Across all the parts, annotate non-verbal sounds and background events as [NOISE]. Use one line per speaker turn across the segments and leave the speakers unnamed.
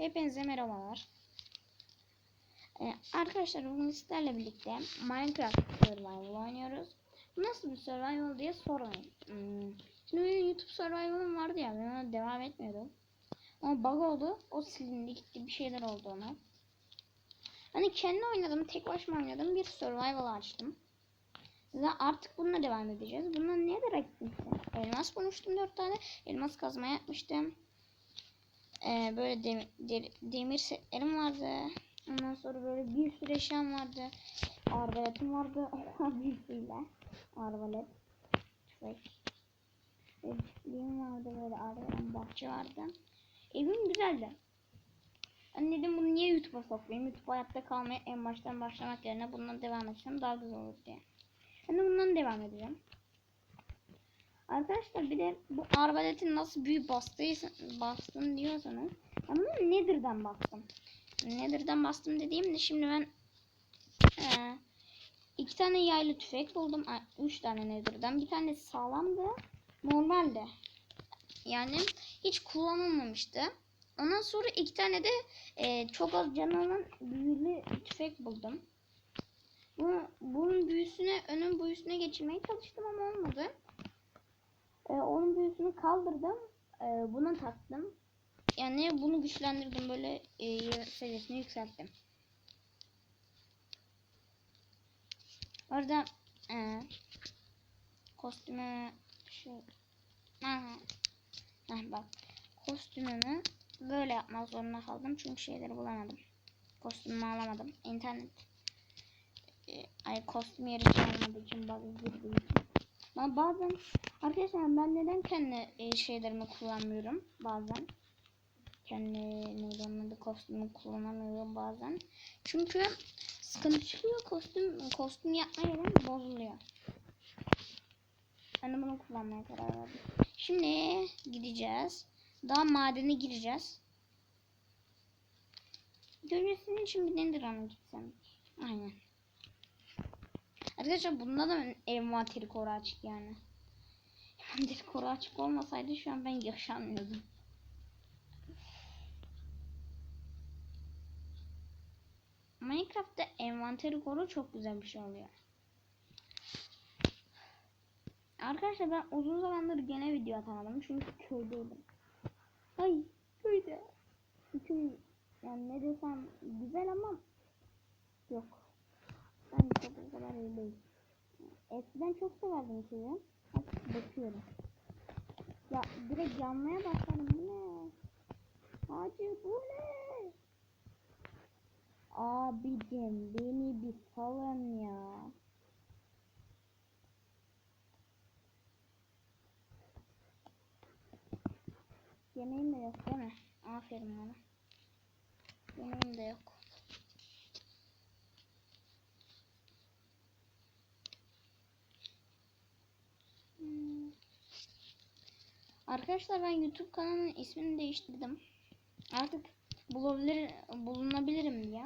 Hepinize merhabalar. Ee, arkadaşlar bugün sizlerle birlikte Minecraft Survival oynuyoruz. Nasıl bir survival diye sormayın. Hmm. Şimdi benim YouTube Survival'ım vardı ya ben ona devam etmiyordum. Ama bug oldu. O silindi gitti bir şeyler oldu ona. Hani kendi oynadım tek başıma oynadım bir survival açtım. Ve artık bununla devam edeceğiz. Bununla ne de Elmas bulmuştum 4 tane. Elmas kazma yapmıştım. Ee, böyle demir, demir, setlerim vardı. Ondan sonra böyle bir sürü eşyam vardı. Arbaletim vardı. [LAUGHS] bir sürü Arbalet. Tüfek. Çiftliğim vardı böyle arbalet bahçe vardı. Evim güzeldi. Ben dedim bunu niye YouTube'a sokmayayım? YouTube hayatta kalmaya en baştan başlamak yerine bundan devam etsem daha güzel olur diye. Ben de bundan devam edeceğim. Arkadaşlar bir de bu arbaletin nasıl büyü bastıysa, bastın diyorsanız bunu Nether'dan bastım. Nether'dan bastım dediğimde şimdi ben e, iki tane yaylı tüfek buldum. Ay, üç tane Nether'dan. Bir tane sağlamdı. Normalde. Yani hiç kullanılmamıştı. Ondan sonra iki tane de e, çok az canı olan büyülü tüfek buldum. Bu, bunun büyüsüne, önün büyüsüne geçirmeye çalıştım ama olmadı. Ee, onun büyüsünü kaldırdım. Ee, buna taktım. Yani bunu güçlendirdim böyle e, seviyesini yükselttim. Orada e, kostümü şu aha, heh, bak kostümümü böyle yapmak zorunda kaldım çünkü şeyleri bulamadım. Kostümümü alamadım. İnternet e, ay kostüm yeri çalmadığı için bazı. Ama bazen arkadaşlar ben neden kendi e, şeylerimi kullanmıyorum bazen. Kendi neyden kostümü kullanamıyorum bazen. Çünkü sıkıntı çıkıyor kostüm kostüm yapma yerim bozuluyor. Ben de bunu kullanmaya karar verdim. Şimdi gideceğiz. Daha madene gireceğiz. Görüyorsun için bir Nether'a gitsem? Aynen. Arkadaşlar bunda da envanteri koru açık yani. [LAUGHS] Envanteri koru açık olmasaydı şu an ben yaşamıyordum. Minecraft'ta envanteri koru çok güzel bir şey oluyor. Arkadaşlar ben uzun zamandır gene video atamadım çünkü köydeydim. Ay köyde. Köy yani ne desem güzel ama yok. Ben çok o kadar iyi değil. Eskiden çok severdim köyü. Artık bakıyorum. Ya direkt yanmaya başladım. Bu ne? Hacı bu ne? Abicim beni bir salın ya. Yemeğim de yok değil mi? Aferin bana. Yemeğim de yok. Hmm. Arkadaşlar ben YouTube kanalının ismini değiştirdim. Artık bulabilir, bulunabilirim diye.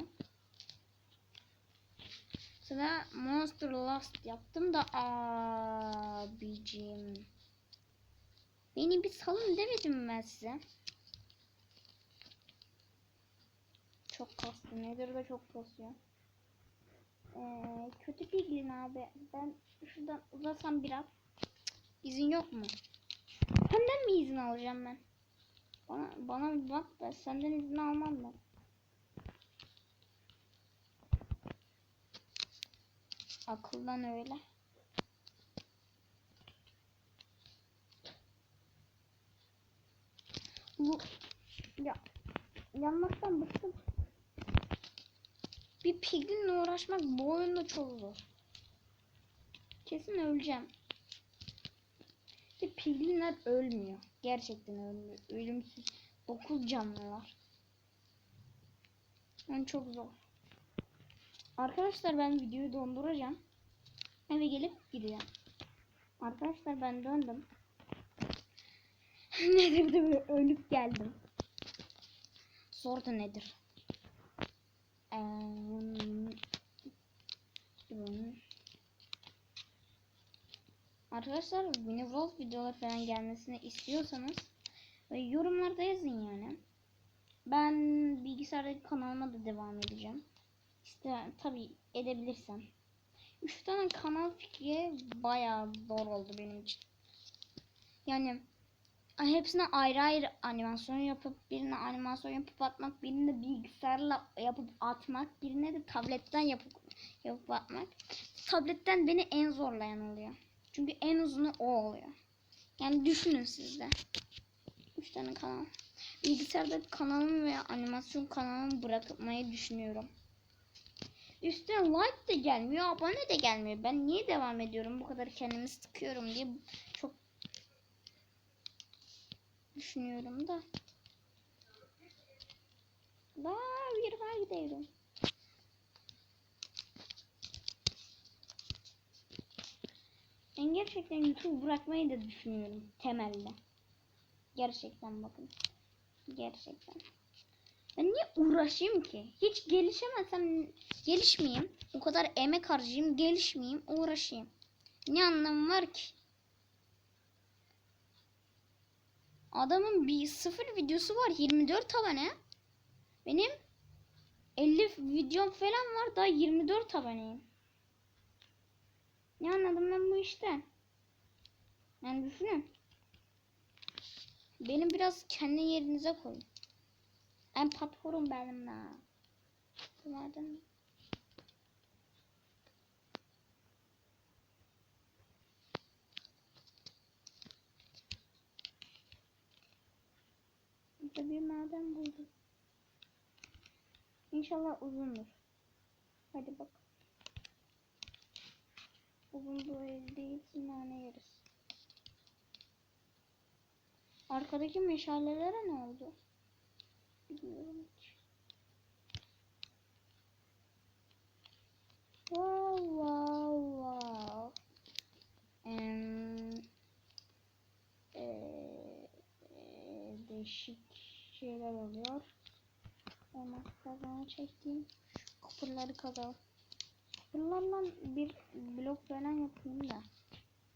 Sıra Monster Last yaptım da abicim. Beni bir salın demedim ben size. Çok kastı. Nedir de çok kasıyor. Ee, kötü piglin abi. Ben şuradan uzasam biraz. İzin yok mu? Senden mi izin alacağım ben? Bana, bana bak da senden izin almam ben. Akıldan öyle. Bu ya yanmaktan bıktım. Bir piglinle uğraşmak bu oyunda çok zor. Kesin öleceğim. Piglinler ölmüyor. Gerçekten ölmüyor. Ölümsüz. 9 canlılar. Yani çok zor. Arkadaşlar ben videoyu donduracağım. Eve gelip gideceğim. Arkadaşlar ben döndüm. [LAUGHS] nedir de ölüp geldim. Sordu nedir? Ee, Arkadaşlar Mini Wolf videolar falan gelmesini istiyorsanız yorumlarda yazın yani. Ben bilgisayardaki kanalıma da devam edeceğim. İşte tabii edebilirsem. Üç tane kanal fikri bayağı zor oldu benim için. Yani hepsine ayrı ayrı animasyon yapıp birine animasyon yapıp atmak, birine bilgisayarla yapıp atmak, birine de tabletten yapıp yapıp atmak. Tabletten beni en zorlayan oluyor. Çünkü en uzunu o oluyor. Yani düşünün siz de. Üç tane kanal. Bilgisayarda kanalımı veya animasyon kanalımı bırakmayı düşünüyorum. Üstüne like de gelmiyor, abone de gelmiyor. Ben niye devam ediyorum? Bu kadar kendimi sıkıyorum diye çok düşünüyorum da. Daha bir var gidiyorum. Ben gerçekten YouTube bırakmayı da düşünüyorum temelde. Gerçekten bakın. Gerçekten. Ben niye uğraşayım ki? Hiç gelişemezsem gelişmeyeyim. O kadar emek harcayayım, gelişmeyeyim, uğraşayım. Ne anlamı var ki? Adamın bir sıfır videosu var 24 abone. Benim 50 videom falan var daha 24 aboneyim. Ne anladım ben bu işten? Yani düşünün. Benim biraz kendi yerinize koyun. En patronum benim la. Nereden? Burada bir maden buldum. İnşallah uzundur. Hadi elde değilsin nane yeriz. Arkadaki meşalelere ne oldu? Bilmiyorum hiç. Wow wow wow. Em, eee, eee, değişik şeyler oluyor. Hemen kazanı çekeyim. Şu kupurları kazalım. Kupurlarla bir blok falan yapayım da.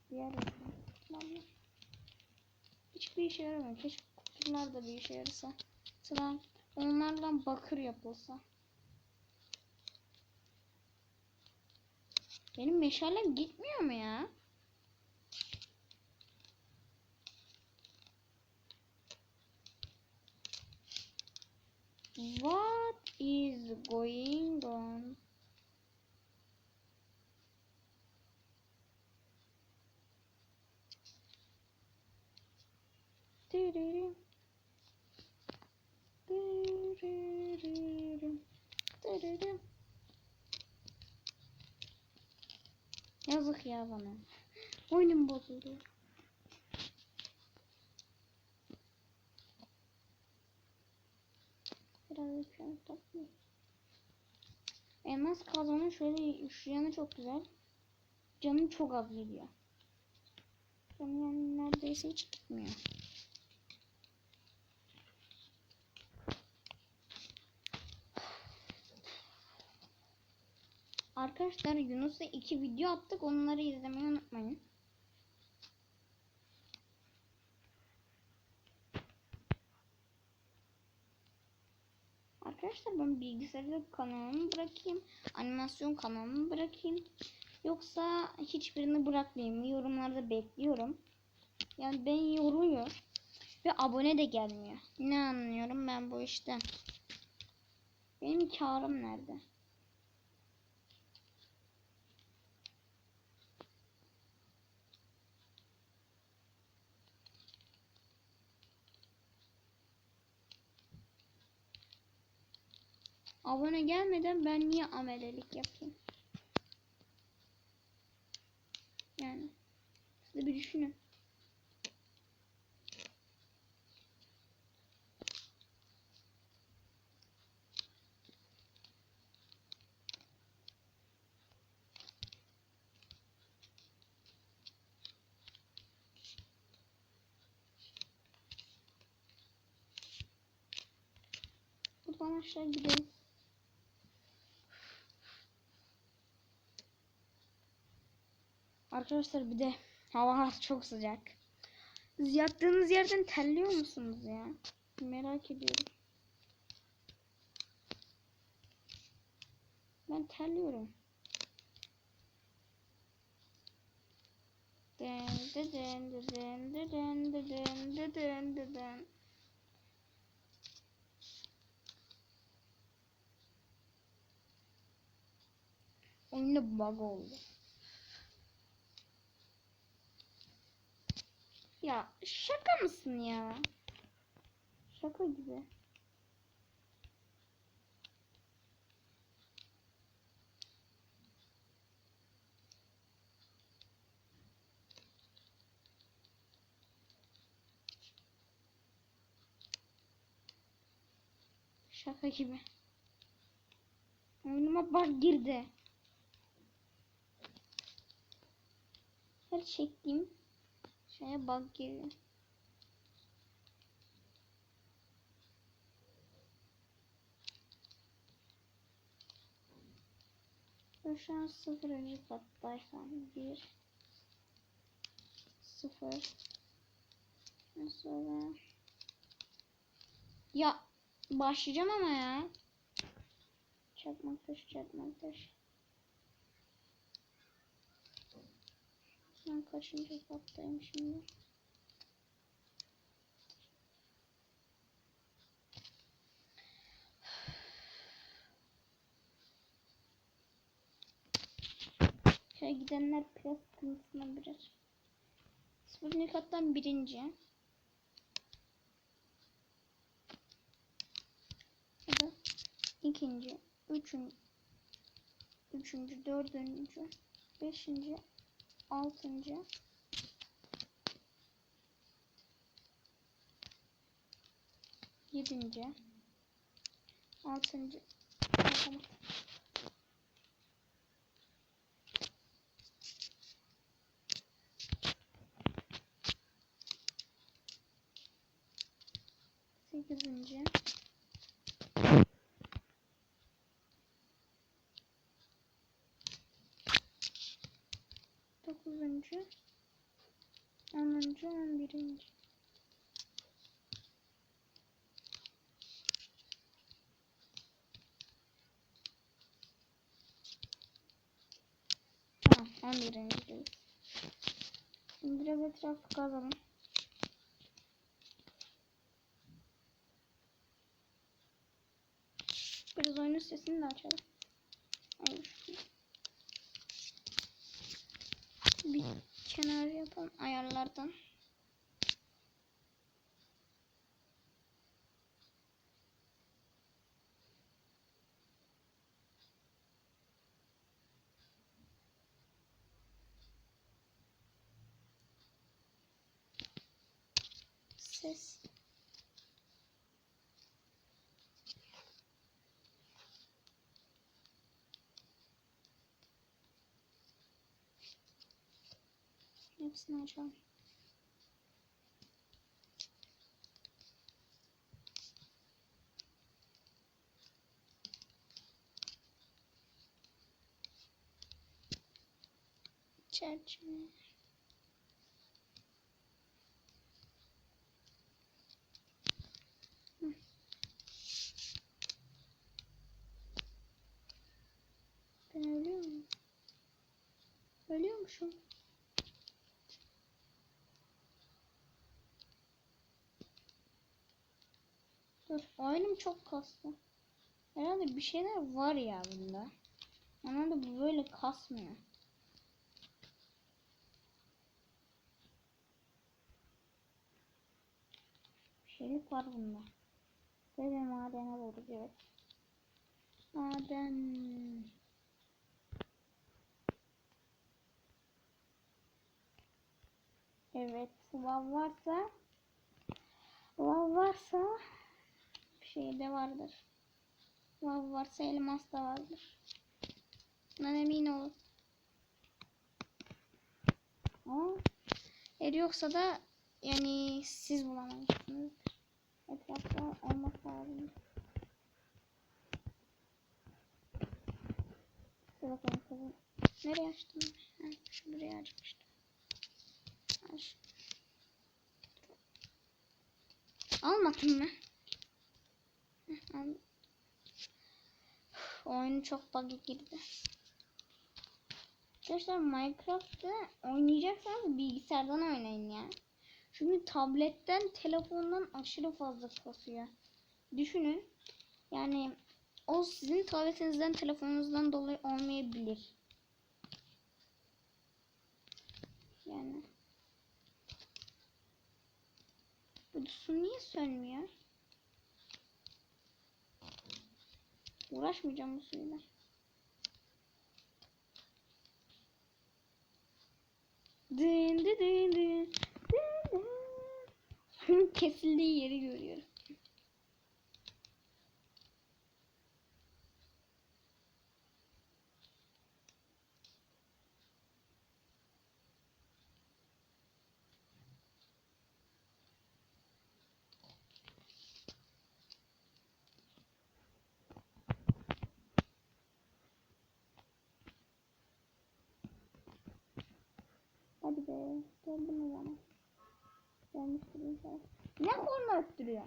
Diğer kupurlarla. Hiçbir işe yaramıyor. Keşke kupurlar da bir işe yarasa. Sıra onlarla bakır yapılsa. Benim meşalem gitmiyor mu ya? What is going ya bana. Oyunum bozuldu. Biraz yapıyorum toplayayım. Elmas kazanın şöyle şu yanı çok güzel. Canım çok az gidiyor. Canım yani neredeyse hiç gitmiyor. Arkadaşlar Yunus'la iki video attık. Onları izlemeyi unutmayın. Arkadaşlar ben bilgisayarda kanalımı bırakayım. Animasyon kanalımı bırakayım. Yoksa hiçbirini bırakmayayım. Yorumlarda bekliyorum. Yani ben yoruluyor. Ve abone de gelmiyor. Ne anlıyorum ben bu işten. Benim karım nerede? Abone gelmeden ben niye amelelik yapayım? Yani siz bir düşünün. Buradan aşağı gidelim. Arkadaşlar bir de hava çok sıcak. Siz yattığınız yerden terliyor musunuz ya? Merak ediyorum. Ben terliyorum. Den den den den den den den Oyunda bug oldu. Ya şaka mısın ya? Şaka gibi. Şaka gibi. Oyunuma bug girdi. Her çektiğim şeye giriyor. Ben şu an sıfırıncı kattaysam bir sıfır. Sonra ya başlayacağım ama ya. Çakmak taş çakmak taş ben kaçıncı kattayım şimdi Şöyle gidenler biraz sıkıntısına birer. Sıfırıncı kattan birinci. Ya da ikinci, üçüncü, üçüncü, dördüncü, beşinci, altıncı, yedinci, altıncı, sekizinci, dokuzuncu, onuncu, on birinci. Tamam, on birincideyiz. Şimdi biraz etrafı kazalım. Biraz oyunun sesini de açalım. Olur. Bir yapalım ayarlardan. Ses. начинаем сначала. Чачина. Пойдем, пойдем, что? Dur oyunum çok kastı. Herhalde bir şeyler var ya bunda. Da bu böyle kasmıyor. Bir şeylik var bunda. Böyle madene doğru evet. Maden. Evet, lav varsa lav varsa bir şey de vardır. Lav varsa elmas da vardır. Ben emin ol. Ama eğer yoksa da yani siz bulamazsınız. Etrafta olması lazım. Dur bakalım. Nereye açtım? Ha, şu buraya açmıştım. Aç. Almadın mı? Oyunu çok bug'a girdi. Arkadaşlar Minecraft'ı oynayacaksanız bilgisayardan oynayın ya. Çünkü tabletten, telefondan aşırı fazla kasıyor. Düşünün. Yani o sizin tabletinizden, telefonunuzdan dolayı olmayabilir. Yani. Bu niye sönmüyor? Uğraşmayacağım bu suyla. Dın dın dın dın. Dın. Suyun [LAUGHS] kesildiği yeri görüyorum. Hadi be. Geldim o zaman. Gelmiştir inşallah. Ne korna öttürüyor?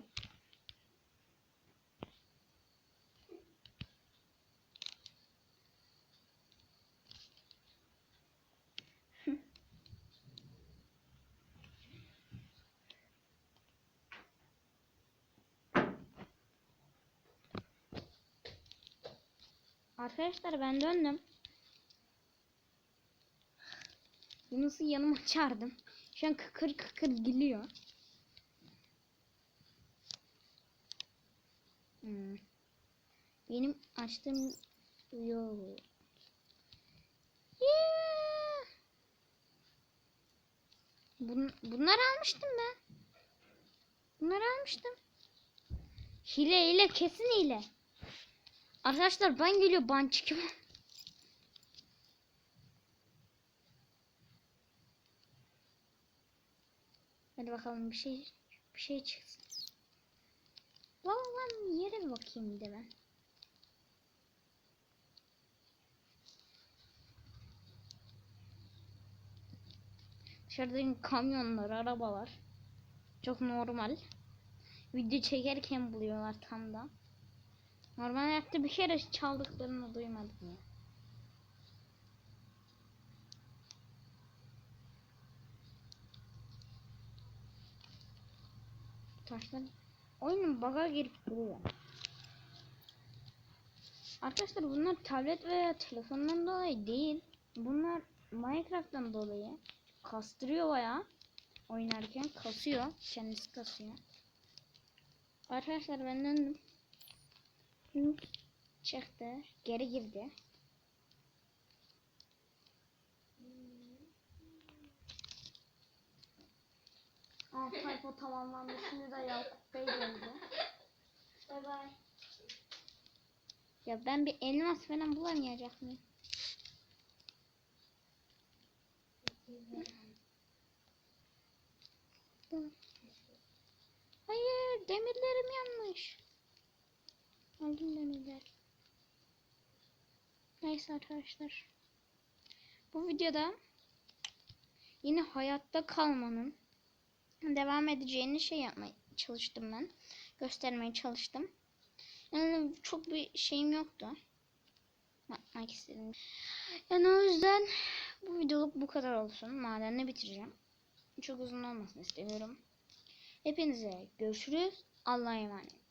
Arkadaşlar ben döndüm. Yunus'u yanıma çağırdım. Şu an kıkır kıkır gülüyor. Hmm. Benim açtığım yo. Yeah. Bun bunları almıştım ben. Bunları almıştım. Hile ile kesin hile. Arkadaşlar ban geliyor ban çıkıyor. Hadi bakalım bir şey bir şey çıksın. Lan lan yere bir bakayım de ben. Dışarıdaki kamyonlar, arabalar. Çok normal. Video çekerken buluyorlar tam da. Normal hayatta bir kere çaldıklarını duymadım ya. Taşlar oyunun bug'a girip duruyor. Arkadaşlar bunlar tablet veya telefondan dolayı değil. Bunlar Minecraft'tan dolayı kastırıyor baya. Oynarken kasıyor. Kendisi kasıyor. Arkadaşlar ben döndüm. Çıktı. Geri girdi. Aa sayfa tamamlandı. Şimdi de Yakup Bey geldi. Bay bay. Ya ben bir elmas falan bulamayacak mıyım? Hayır demirlerim yanmış. Aldım demirler. Neyse arkadaşlar. Bu videoda yine hayatta kalmanın devam edeceğini şey yapmaya çalıştım ben. Göstermeye çalıştım. Yani çok bir şeyim yoktu. Yapmak istedim. Yani o yüzden bu videoluk bu kadar olsun. Madenini bitireceğim. Çok uzun olmasını istemiyorum. Hepinize görüşürüz. Allah'a emanet.